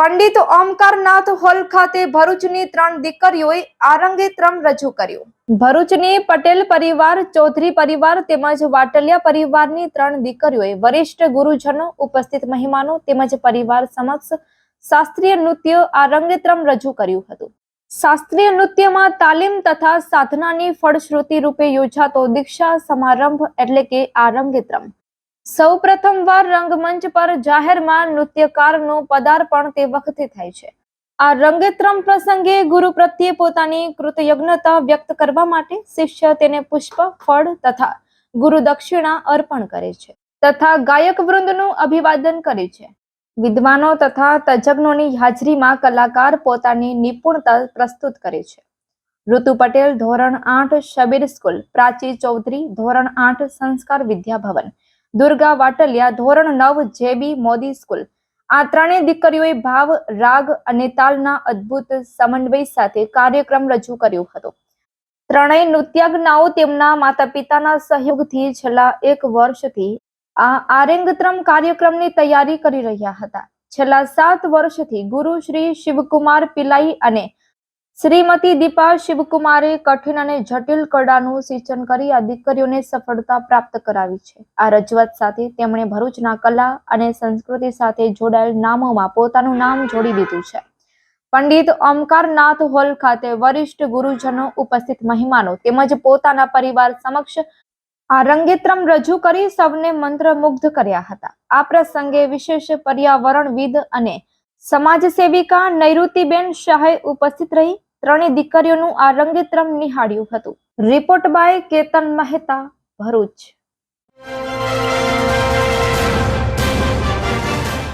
Pandit Omkarnath hall ખાતે ભરૂચની ત્રણ દીકરીઓએ આરંગેત્રમ રજૂ કર્યું. ભરૂચની પટેલ પરિવાર, ચૌધરી પરિવાર તેમજ વાટલિયા પરિવારની ત્રણ દીકરીઓએ વરિષ્ઠ ગુરુજનો ઉપસ્થિત મહેમાનો તેમજ પરિવાર સમક્ષ શાસ્ત્રીય નૃત્ય આરંગેત્રમ રજૂ કર્યું હતું. શાસ્ત્રીય નૃત્યમાં તાલીમ તથા સાધનાની ફળશ્રુતિ રૂપે યોજાતો દીક્ષા સમારંભ એટલે કે આરંગેત્રમ સૌ પ્રથમવાર રંગમંચ પર જાહેરમાં નૃત્યકારનું પદાર્પણ તે વખતે થાય છે. આ રંગેત્રમ પ્રસંગે ગુરુ પ્રત્યે પોતાની કૃતયજ્ઞતા વ્યક્ત કરવા માટે શિષ્ય તેને પુષ્પ, ફળ તથા ગુરુ દક્ષિણા અર્પણ કરે છે તથા ગાયક વૃંદનું અભિવાદન કરે છે. વિદ્વાનો તથા તજજ્ઞોની હાજરીમાં કલાકાર પોતાની નિપુણતા પ્રસ્તુત કરે છે. ઋતુ પટેલ, ધોરણ આઠ, શબીર સ્કૂલ, પ્રાચી ચૌધરી, ધોરણ આઠ, સંસ્કાર વિદ્યાભવન દુર્ગા વાટલિયા ધોરણ નવ જેબી મોદી સ્કૂલ. આ ત્રણેય દીકરીઓએ ભાવ, રાગ અને તાલના અદ્ભુત સમન્વય સાથે કાર્યક્રમ રજૂ કર્યો હતો. ત્રણેય નૃત્યાજ્ઞાઓ તેમના માતા પિતાના સહયોગથી છેલ્લા એક વર્ષથી આ આરેંગત્રમ કાર્યક્રમની તૈયારી કરી રહ્યા હતા. છેલ્લા સાત વર્ષથી ગુરુ શ્રી શિવકુમાર પિલાઈ અને શ્રીમતી દીપા શિવકુમારે કઠિન અને જટિલ કળાનું સિંચન કરી આ દીકરીઓને સફળતા પ્રાપ્ત કરાવી છે. આ રજૂઆત સાથે તેમણે ભરૂચના કલા અને સંસ્કૃતિ સાથે જોડાયેલ નામોમાં પોતાનું નામ જોડી દીધું છે. પંડિત ઓમકારનાથ હોલ ખાતે વરિષ્ઠ ગુરુજનો ઉપસ્થિત મહેમાનો તેમજ પોતાના પરિવાર સમક્ષ આ રંગેત્રમ રજૂ કરી સૌને મંત્રમુગ્ધ કર્યા હતા. આ પ્રસંગે વિશેષ પર્યાવરણવિદ અને સમાજ સેવિકા નૈઋતિબેન શાહે ઉપસ્થિત રહી ત્રણેય દીકરીઓનું આ રંગીત્રમ નિહાળ્યું હતું. Report by Ketan Mehta Bharuch.